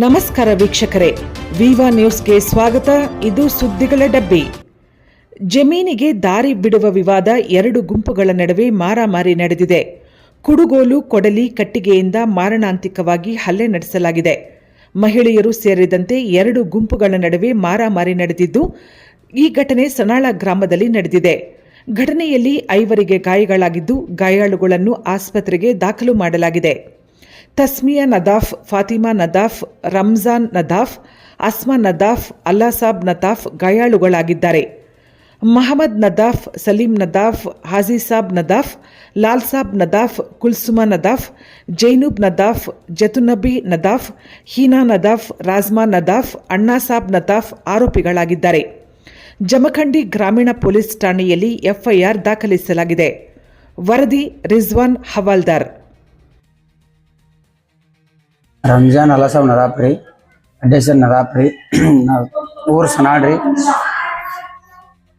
ನಮಸ್ಕಾರ ವೀಕ್ಷಕರೇ. ವಿವಾ ನ್ಯೂಸ್ಗೆ ಸ್ವಾಗತ. ಇದು ಸುದ್ದಿಗಳ ಡಬ್ಬಿ. ಜಮೀನಿಗೆ ದಾರಿ ಬಿಡುವ ವಿವಾದ ಎರಡು ಗುಂಪುಗಳ ನಡುವೆ ಮಾರಾಮಾರಿ ನಡೆದಿದೆ. ಕುಡುಗೋಲು ಕೊಡಲಿ ಕಟ್ಟಿಗೆಯಿಂದ ಮಾರಣಾಂತಿಕವಾಗಿ ಹಲ್ಲೆ ನಡೆಸಲಾಗಿದೆ. ಮಹಿಳೆಯರು ಸೇರಿದಂತೆ ಎರಡು ಗುಂಪುಗಳ ನಡುವೆ ಮಾರಾಮಾರಿ ನಡೆದಿದ್ದು, ಈ ಘಟನೆ ಸನಾಳ ಗ್ರಾಮದಲ್ಲಿ ನಡೆದಿದೆ. ಘಟನೆಯಲ್ಲಿ ಐವರಿಗೆ ಗಾಯಗಳಾಗಿದ್ದು, ಗಾಯಾಳುಗಳನ್ನು ಆಸ್ಪತ್ರೆಗೆ ದಾಖಲು ಮಾಡಲಾಗಿದೆ. ತಸ್ಮಿಯಾ ನದಾಫ್, ಫಾತಿಮಾ ನದಾಫ್, ರಂಜಾನ್ ನದಾಫ್, ಅಸ್ಮಾ ನದಾಫ್ ಅಲ್ಲಾಸಾಬ್ ನದಾಫ್ ಗಾಯಾಳುಗಳಾಗಿದ್ದಾರೆ. ಮಹಮ್ಮದ್ ನದಾಫ್, ಸಲೀಂ ನದಾಫ್ ಹಾಜಿಸಾಬ್ ನದಾಫ್ ಲಾಲ್ಸಾಬ್ ನದಾಫ್, ಕುಲ್ಸುಮಾ ನದಾಫ್, ಜೈನೂಬ್ ನದಾಫ್, ಜತುನಬಿ ನದಾಫ್, ಹೀನಾ ನದಾಫ್, ರಾಜ್ಮಾ ನದಾಫ್ ಅಣ್ಣಾಸಾಬ್ ನದಾಫ್ ಆರೋಪಿಗಳಾಗಿದ್ದಾರೆ. ಜಮಖಂಡಿ ಗ್ರಾಮೀಣ ಪೊಲೀಸ್ ಠಾಣೆಯಲ್ಲಿ ಎಫ್ಐಆರ್ ದಾಖಲಿಸಲಾಗಿದೆ. ವರದಿ ರಿಜ್ವಾನ್ ಹವಾಲ್ದಾರ್. ರಂಜಾನ್ ಅಲಸವ್ ನದಾಪ್ ಅಡ್ಡೇಶನ್ ಅಡ್ಡೇಸರ್ ನದಾಪ್ ರೀ ನಾವು ಊರು ಸನಾಡ್ರಿ.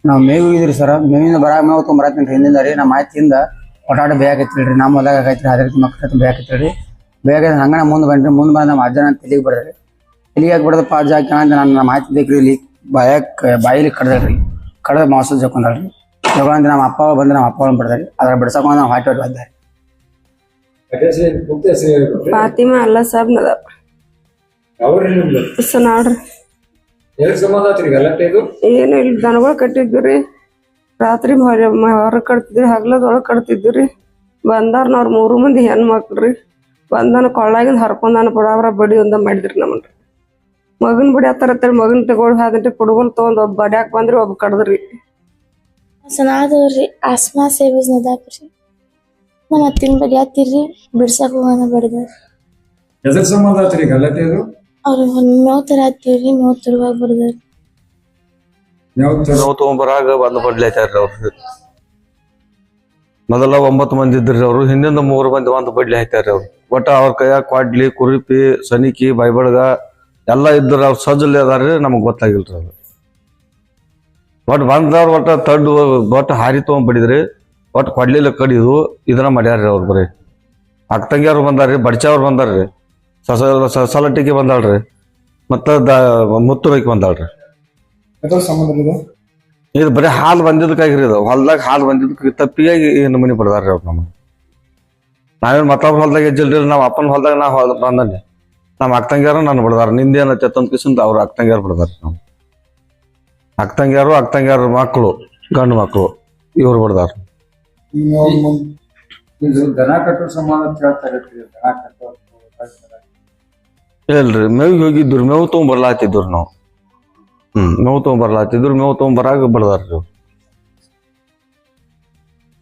ನಾವು ಮೇವು ಇದ್ರಿ ಸರ. ಮೇವಿಂದ ಬರ ಮೇವು ತೊಗೊಂಬರತ್ತೀನಿ ರೀ ಹಿಂದಿಂದ ರೀ ನಮ್ಮ ಆಯ್ತಿಂದ ಒಟಾಟ ಬೇಕೈತಿ ರೀ. ನಮ್ಮ ಹೊಲ್ದಾಗ ಆಗೈತ್ರಿ ಅದೇ ರೀತಿ ಮಕ್ಕಳ ಬೇಕೈತಿ ರೀ. ಬೇಗ ಹಂಗನ ಮುಂದೆ ಬಂದ್ರಿ. ಮುಂದೆ ಬಂದು ನಮ್ಮ ಅಜ್ಜನ ತಲೆಗೆ ಬಿಡ್ರಿ ತಲೆಗೆ ಹಾಕಿ ಬಿಡದಪ್ಪ ಅಜ್ಜ ಹಾಕಿ ಅಂತ ನಾನು ನಮ್ಮ ಆಯ್ತು ಬೇಕ್ರಿ ಇಲ್ಲಿ. ಬಾಯಕ್ಕೆ ಬಾಯಿಲಿ ಕಡ್ದಳ್ರಿ. ಕಡ್ದ ಮಾಂಸ ಜಕೊಂಡಳ್ರಿ ಜಗೊಂಡ್ ನಮ್ಮ ಅಪ್ಪ ಬಂದು ನಮ್ಮ ಅಪ್ಪ ಬಿಡ್ದಾರಿ. ಅದ್ರ ಬಿಡ್ಸಕೊಂಡ್ ನಾವು ಹಾಟಿ ಹೊಟ್ಟು ಬಂದಾರಿ. ಫಾತಿಮಾ ಅಲ್ಲ ಸಾಬ್ ನದ. ನೋಡ್ರಿ. ಏನು ಇಲ್ಲ ದನಗಳು ಕಟ್ಟಿದ್ವಿ ರೀ. ರಾತ್ರಿ ಹೊರಗೆ ಕಟ್ತಿದ್ರಿ ಹಗ್ಲದೊಳಗೆ ಕಟ್ತಿದ್ವಿ ರೀ. ಬಂದಾರ್ನವ್ರು ಮೂರು ಮಂದಿ ಹೆಣ್ಮಕ್ಳು ರೀ. ಬಂದನ ಕೊಳ್ಳಾಗಿಂದ ಹರ್ಕೊಂಡಾನ ಬಡವ್ರ ಬಡಿ ಒಂದ ಮಾಡಿದ್ರಿ ನಮ್ಮನ್ರಿ ಮಗನ್ ಬಡಿ ಆತರ ಮಗನ್ ತಗೊಳ್ ಹಾದಂಟಿ ಕುಡುಗೋಲ್ ತಗೊಂಡ್ ಒಬ್ಬ ಬಡ್ಯಾಕ್ ಬಂದ್ರಿ ಒಬ್ಬ ಕಡದ್ರಿ. ಸನಾದವ್ರಿ ಆಸ್ಮಾ ಸೇವಿಸ್ ನದಾಕ್ರಿ ನಮ್ಮ ಅತ್ತಿನ ಬಡಿ ಹತ್ತಿರ್ರಿ. ಬಿಡ್ಸಕ್ ಹೋಗೋಣ ಬಡ್ದ ಎದ್ರ ಸಂಬಂಧ ಆತ್ರಿ ಗಲಾಟೆ ಅದು? ಅವ್ರು ಮೇವ್ ತರ ಹತ್ತಿವ್ರಿ ಮೇವ್ ತರುವಾಗ ಬಡ್ದಾರ ಯಾವ ತರ? ನಾವು ತಗೊಂಬರಾಗ ಬಂದು ಬಡ್ಲೈತಾರ್ರಿ ಅವ್ರು. ಮೊದಲ ಒಂಬತ್ತು ಮಂದಿ ಇದ್ರಿ ಅವರು ಹಿಂದಿಂದ ಮೂರು ಮಂದಿ ಒಂದು ಬಡ್ಲಿ ಹಾಯ್ತಾರ್ರಿ ಅವ್ರು. ಒಟ್ಟ ಅವ್ರ ಕೈಯಾಗ ಕ್ವಾಡ್ಲಿ ಕುರಿಪಿ ಸನಿಕಿ ಬೈಬಡ್ಗ ಎಲ್ಲ ಇದ್ರ ಅವ್ರು ಸಜ್ಜಲ್ಲಿ ಅದಾರ್ರಿ ನಮಗ್ ಗೊತ್ತಾಗಿಲ್ರಿ ಅದು ಒಟ್ಟು ಬಂದವ್ರು ಒಟ್ಟ ತಡ್ಡು ಒಟ್ಟು ಹಾರಿ ತಗೊಂಡ್ ಬಡಿದ್ರಿ. ಒಟ್ಟು ಕೊಡ್ಲಿಲ್ಲ ಕಡಿದು ಇದನ್ನ ಮಾಡ್ಯಾರ್ರಿ ಅವ್ರು ಬರೀ. ಅಕ್ಕಂಗ್ಯಾರು ಬಂದಾರ್ರಿ ಬಡ್ಚಾವ್ರು ಬಂದಾರ್ರಿ. ಸಸ ಸಸಲಟ್ಟಿಗೆ ಬಂದಾಳ್ರಿ. ಮತ್ತ ದ ಮುತ್ತುರಕ್ಕೆ ಬಂದಾಳ್ರಿ. ಎದ್ರ ಸಂಬಂಧ ಇದು? ಇದು ಬರೀ ಹಾಲು ಬಂದಿದ್ದಕ್ಕಾಗಿರಿ ಇದು. ಹೊಲ್ದಾಗ ಹಾಲು ಬಂದಿದ್ದಕ್ಕೆ ತಪ್ಪಿಗಾಗಿ ಈ ನಮೂನಿ ಬಡ್ದಾರ್ರಿ ಅವ್ರು ನಮ್ಮ ನಾವೇನು ಮತ್ತೊಬ್ಬ ಹೊಲ್ದಾಗ ಹೆಜ್ಜಿಲ್ರಿ ನಮ್ಮ ಅಪ್ಪನ ಹೊಲ್ದಾಗ ನಾ ಹೊಲ್ ಬಂದನೆ ನಮ್ಮ ಅಕ್ಕಂಗ್ಯಾರು ನಾನು ಬಡ್ದಾರ. ನಿಂದೇನತ್ತೆ ಚತ್ತೊಂದು ಕಿಸಿಂದ ಅವ್ರು ಬಿಡದಾರ ಅಕ್ಕ ತಂಗಿಯಾರು ಅಕ್ಕ ತಂಗಿಯಾರ ಮಕ್ಕಳು ಗಂಡು ಮಕ್ಕಳು ಇವ್ರು ಬಡ್ದಾರ ಇದು ದನ ಕಟ್ಟೋ ಸಮಾನ ಅಂತ ಹೇಳ್ತಾರೆ ದನ ಕಟ್ಟೋ ಇಲ್ರಿ ಮೇವಿಗೆ ಹೋಗಿದ್ರು ಮೇವು ತೊಗೊಂಬರ್ಲಾತಿದ್ರು ನಾವು. ಹ್ಮ್ ಮೇವು ತೊಗೊಂಬರ್ಲಾತಿದ್ರು ಮೇವು ತೊಗೊಂಬರಾಗ ಬಡ್ದಾರ್ರಿ ಅವ್ರು.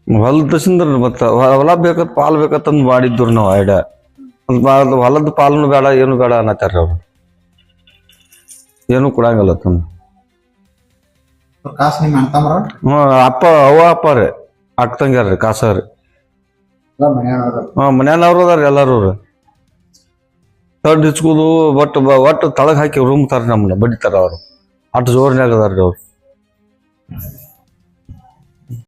ಹೊಲದಸಿಂದ್ರ ಮತ್ತ ಹೊಲ ಬೇಕತ್ ಪಾಲ್ ಬೇಕತ್ತಂದ್ ಮಾಡಿದ್ರು ನಾವು ಐಡಿಯಾ ಹೊಲದ ಪಾಲನು ಬೇಡ ಏನು ಬೇಡ ಅನ್ನತ್ತಾರ್ರಿ ಅವ್ರು. ಏನು ಕೊಡಂಗಿಲ್ಲ ತಂದು ಕಾಸು ನಿಮ್ಮ ಅಪ್ಪ ಅವ ಅಪ್ಪ ರೀ. ಅಕ್ಕ ತಂಗ್ಯಾರ್ರಿ ಕಾಸ ರೀ ಹ್ಞೂ ಮನ್ಯಾನವ್ರು ಅದಾರ ಎಲ್ಲಾರು. ರೀ ತಡ್ ಹಿಚ್ಕೋದು ಒಟ್ಟು ಬ- ಒಟ್ಟು ತಳಗ್ ಹಾಕಿ ರೂಮ್ ತರ ನಮ್ಮನ್ನ ಬಡಿತಾರ ಅವ್ರು. ಅಷ್ಟು ಜೋರ್ನ್ಯಾಗ ಅದಾರ್ರಿ ಅವ್ರು.